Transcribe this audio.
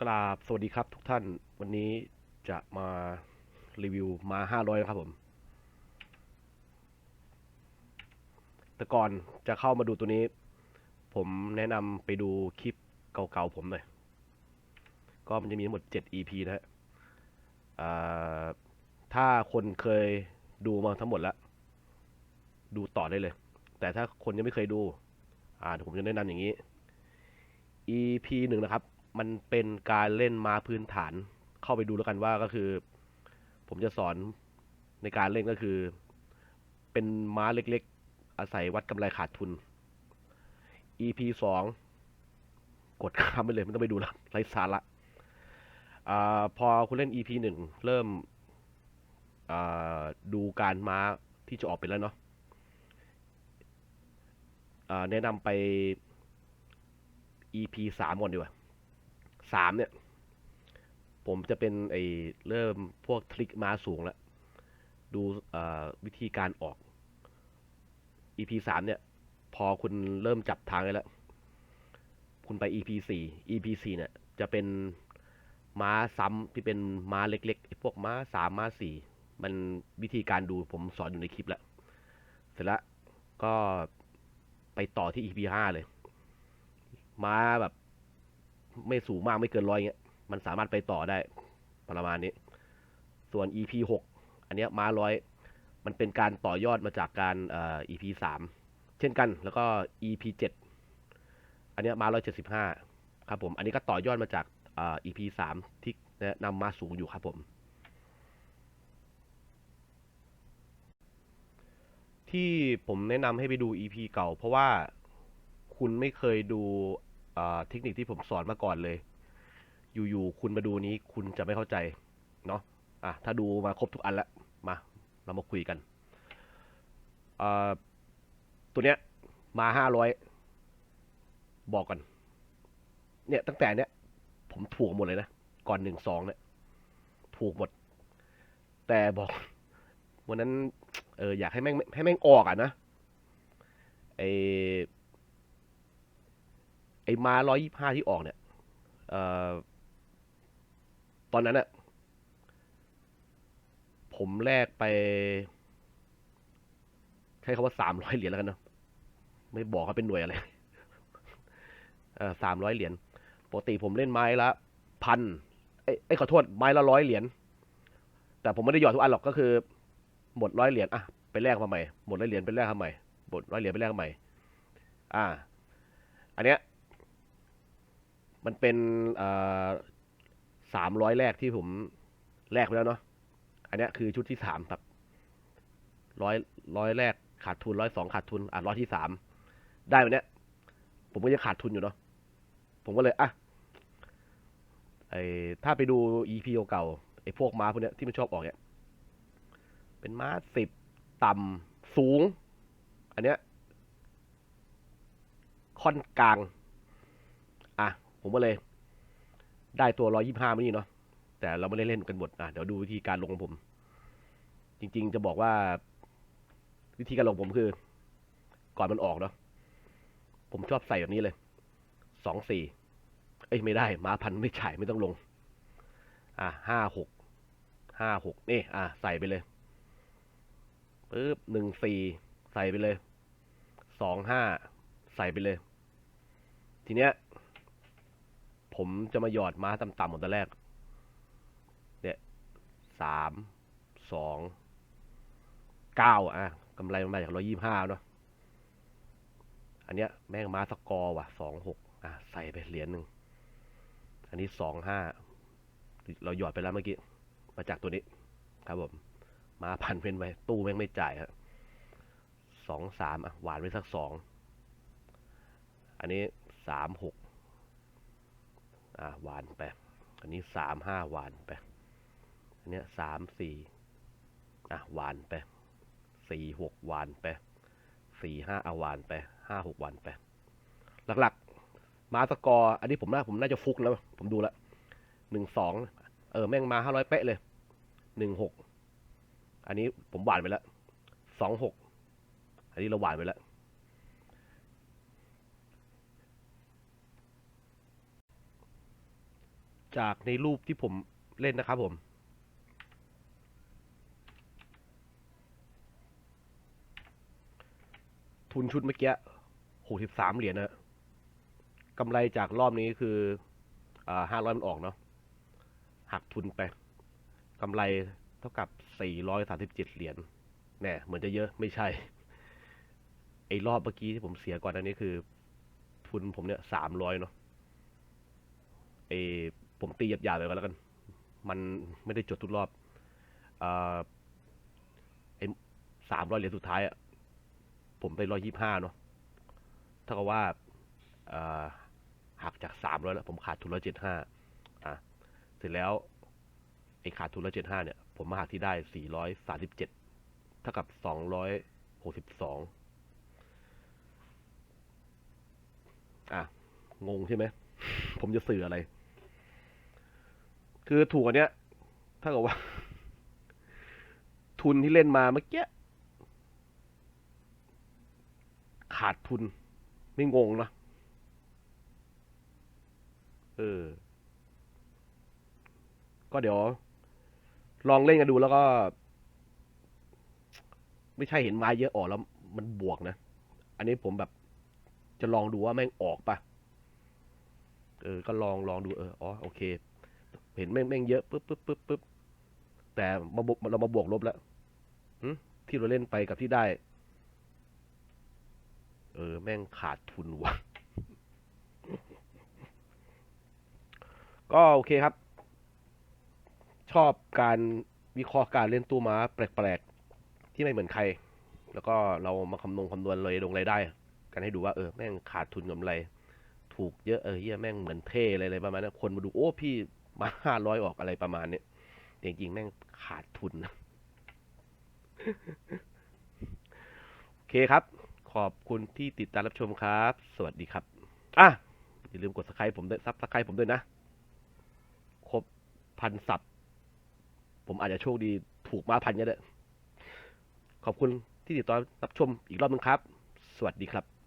กราบสวัสดีครับทุกท่านวันนี้จะมารีวิวมาห้าร้อยนะครับผม แต่ก่อนจะเข้ามาดูตัวนี้ ผมแนะนำไปดูคลิปเก่าๆผมหน่อย ก็มันจะมีทั้งหมด 7 EP นะฮะถ้าคนเคยดูมาทั้งหมดแล้ว ดูต่อได้เลย แต่ถ้าคนยังไม่เคยดู อ่าผมจะแนะนำอย่างนี้ EP หนึ่งนะครับ มันเป็นการเล่นม้าพื้นฐาน เข้าไปดูแล้วกันว่าก็คือ ผมจะสอนในการเล่นก็คือ เป็นม้าเล็กๆ อาศัยวัดกำไรขาดทุน EP สองกดข้ามไปเลยไม่ต้องไปดูแล้วไร้สาระอ่าพอคุณเล่น EP หนึ่งเริ่มอ่าดูการม้าที่จะออกไปแล้วเนาะอ่าแนะนำไป EP สามก่อนดีกว่า สามเนี่ย ผมจะเป็นไอเริ่มพวกทริกมาสูงแล้ว ดูวิธีการออก EP สามเนี่ย พอคุณเริ่มจับทางได้แล้ว คุณไป EP สี่ EP สี่เนี่ย จะเป็นม้าซ้ำที่เป็นม้าเล็กๆไอพวกม้าสามม้าสี่มันวิธีการดูผมสอนอยู่ในคลิปแล้ว เสร็จแล้วก็ไปต่อที่ EP ห้าเลย ม้าแบบ ไม่สูงมากไม่เกินร้อยเงี้ยมันสามารถไปต่อได้ประมาณนี้ ส่วน EP หกอันเนี้ยม้าร้อยมันเป็นการต่อยอดมาจากการเอ่อ EP สามเช่นกันแล้วก็ EP เจ็ดอันเนี้ยม้าร้อยเจ็ดสิบห้าครับผม อันนี้ก็ต่อยอดมาจากเอ่อ EP สามที่แนะนำมาสูงอยู่ครับผม ที่ผมแนะนำให้ไปดู EP เก่า เพราะว่าคุณไม่เคยดู เทคนิคที่ผมสอนมาก่อนเลย อยู่ๆคุณมาดูนี้คุณจะไม่เข้าใจเนาะอะถ้าดูมาครบทุกอันแล้วมาเรามาคุยกันอ่อตัวเนี้ยมาห้าร้อยบอกกัน เนี่ยตั้งแต่เนี้ยผมถูกหมดเลยนะ ก่อนหนึ่งสองเนี่ยถูกหมด แต่บอกวันนั้น เอออยากให้แม่งให้แม่งออกอะนะไอ อมาร้อยยี่ห้าที่ออกเนี่ยออตอนนั้นอะผมแลกไป ใช้คำว่าสามร้อยเหรียญแล้วกันเนอะไม่บอกเขาเป็นหน่วยอะไรสามร้อยเหรียญปกติผมเล่นไม้ละพันไอ้ยขอโทษไม้ละร้อยเหรียญแต่ผมไม่ได้หยอดทุกอันหรอกก็คือ หมดร้อยเหรียญอะไปแลกมาใหม่หมดร้อยเหรียญไปแลกมาใหม่หมดร้อยเหรียญไปแลกมาใหม่ อ่า อันเนี้ย มันเป็นสามร้อยแรกที่ผมแลกไปแล้วเนาะ อันเนี้ยคือชุดที่สามครับร้อยร้อยแรกขาดทุนร้อยสองขาดทุน อะร้อยที่สามได้วันเนี้ย ผมก็จะขาดทุนอยู่เนาะ ผมก็เลยอะไอถ้าไปดู EP เก่าๆไอพวกม้าพวกเนี้ยที่มันชอบออกเนี่ยเป็นม้าสิบต่ำสูง อันเนี้ยค่อนกลาง ผมก็เลย ได้ตัวร้อยี่ห้ามานี่เนาะแต่เราไม่ได้เล่นกันหมดอะเดี๋ยวดูวิธีการลงของผม จริง ๆ จะบอกว่า วิธีการลงผมคือ ก่อนมันออกเนาะผมชอบใส่แบบนี้เลยสองสี่เอ้ยไม่ได้ม้าพันไม่จ่ายไม่ต้องลง อะห้าหกห้าหกนี่อะใส่ไปเลยปึ๊บหนึ่งสี่ใส่ไปเลยสองห้าใส่ไปเลย ทีเนี้ย ผมจะมาหยอดม้าต่ำๆหมดตอนแรก เนี่ยสามสองเก้าอะกำไรมันมาจากร้อยี่ห้าเนาะอันเนี้ยแม่งม้าสกอร์ว่ะสองหกอะใส่ไปเหรียญหนึ่งอันนี้สองห้าเราหยอดไปแล้วเมื่อกี้ มาจากตัวนี้ ครับผม มาพันเพนไว้ ตู้แม่งไม่จ่ายฮะสองสามอะ หวานไว้สักสอง อันนี้สามหก อะหวานไป อันนี้สามห้าหวานไป อันเนี้ยสามสี่อะหวานไปสี่หกหวานไปสี่ห้าเอาหวานไปห้าหกหวานไป หลักๆ มาสกอร์ อันนี้ผมน่าผมน่าจะฟุกแล้ว ผมดูแล้วหนึ่งสองเออ แม่งมาห้าร้อยเป๊ะเลยหนึ่งหกอันนี้ผมหวานไปแล้วสองหกอันนี้เราหวานไปแล้ว จากในรูปที่ผมเล่นนะครับผมทุนชุดเมื่อกี้หกสิบสามเหรียญนะกำไรจากรอบนี้คือห้าร้อยมันออกเนาะ หักทุนไปกำไรเท่ากับสี่ร้อยสามสิบเจ็ดเหรียญแน่เหมือนจะเยอะไม่ใช่ ไอ้รอบเมื่อกี้ที่ผมเสียก่อนอันนี้คือ ทุนผมเนี่ยสามร้อยเนาะเออ ผมตีหยาบๆไปก่อนแล้วกัน มันไม่ได้จดทุกรอบไอ้สามร้อยเหรียญสุดท้ายอะผมได้ร้อยยี่ห้าเนาะเท่ากับว่าอ่าหักจากสามร้อยแล้ว ผมขาดทุนร้อยเจ็ดห้าอะเสร็จแล้วไอ้ขาดทุนร้อยเจ็ดห้าเนี่ย ผมมาหักที่ได้สี่ร้อยสาสิบเจ็ดเท่ากับสองร้อยหกสิบสองอะ งงใช่ไหม ผมจะสื่ออะไร คือถูกอันเนี้ยถ้ากับว่า ทุนที่เล่นมาเมื่อกี้ขาดทุน ไม่งงนะเออ ก็เดี๋ยว ลองเล่นกันดูแล้วก็ ไม่ใช่เห็นมาเยอะออกแล้ว มันบวกนะ อันนี้ผมแบบ จะลองดูว่าแม่งออกปะเออ ก็ลองลองดูเออ อ๋อ โอเค เห็นแม่งแม่งเยอะปึ๊บปึ๊บปึ๊บปึ๊บแต่มาบวกเรามาบวกลบแล้วที่เราเล่นไปกับที่ได้ เออ แม่งขาดทุนว่ะก็โอเคครับ ชอบการวิเคราะห์การเล่นตู้ม้าแปลกๆ ที่ไม่เหมือนใคร แล้วก็เรามาคำนวณคำนวณเลยลงรายได้ กันให้ดูว่าเออแม่งขาดทุนกำไร ถูกเยอะเออเฮียแม่งเหมือนเท่อะไรอะไรประมาณนั้นคนมาดูโอ้พี่ มาห้าร้อยออกอะไรประมาณเนี้ยจริงๆแม่งขาดทุนนะโอเคครับ ขอบคุณที่ติดตามรับชมครับ สวัสดีครับ อะ อย่าลืมกด subscribe ผมด้วยซับสไครผมด้วยนะ ครบพันสับ ผมอาจจะโชคดีถูกมาพันก็ได้ขอบคุณที่ติดตามรับชมอีกรอบนึงครับ สวัสดีครับ